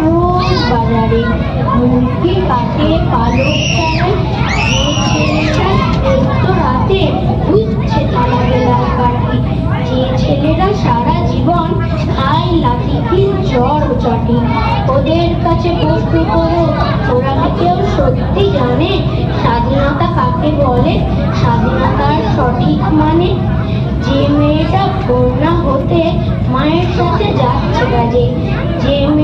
রোজ বাজারে মুরগি কাটে পালক তো রাতে বুঝছে তারা বেলার কাটি যে ছেলেরা সারা জীবন খায় লাঠি জ্বর চটি ওদের কাছে প্রশ্ন করো ওরা কেউ সত্যি জানে স্বাধীনতা কাকে বলে স্বাধীনতার সঠিক মানে যে মেয়েটা বন্যা হতে মায়ের সাথে যাচ্ছে কাজে, যে মেয়ে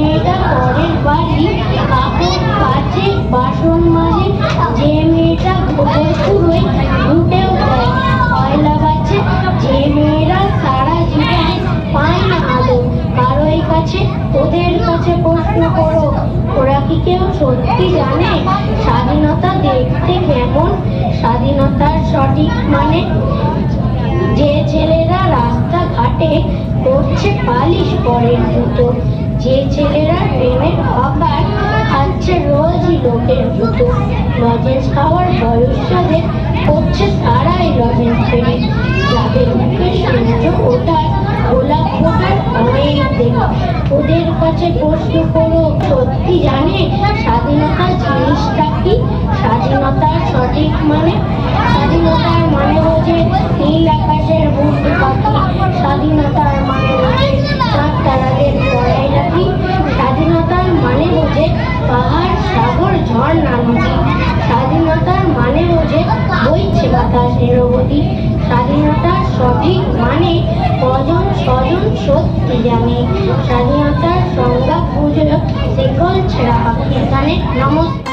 যে মেয়েটা কুড়োয় উঠেও দেয় কয়লা বাচ্ছে যে মেয়েরা সারা জীবন পায় না আলো কারোই কাছে ওদের কাছে প্রশ্ন করো। ওরা কি কেউ সত্যি জানে? স্বাধীনতা দেখতে কেমন? স্বাধীনতার সঠিক মানে? যে ছেলেরা রাস্তাঘাটে করছে পালিশ পরের জুতো, যে ছেলেরা ট্রেনের হকার যাদের করছে তারাই লজেন্স ফেরে যাদের মুখে সূর্য ওঠার গোলাপ ফোটার অনেক দেরি ওদের কাছে প্রশ্ন করো, সত্যি জানে স্বাধীনতা জিনিসটা কি? স্বাধীনতার সঠিক মানে? স্বাধীনতার মানে বোঝে নীল আকাশের বুক পাখি। স্বাধীনতার মানে বোঝে চাঁদ তারাদের গলায় রাখি। স্বাধীনতার মানে বোঝে পাহাড়, সাগর ঝর্ণা নদী স্বাধীনতার মানে বোঝে বইছে বাতাসের স্বাধীনতা সঠিক মানে কজন স্বজন সত্যি জানে স্বাধীনতার সংজ্ঞা পুজো সেকল ছেড়া। পাখি এখানে নমস্কার।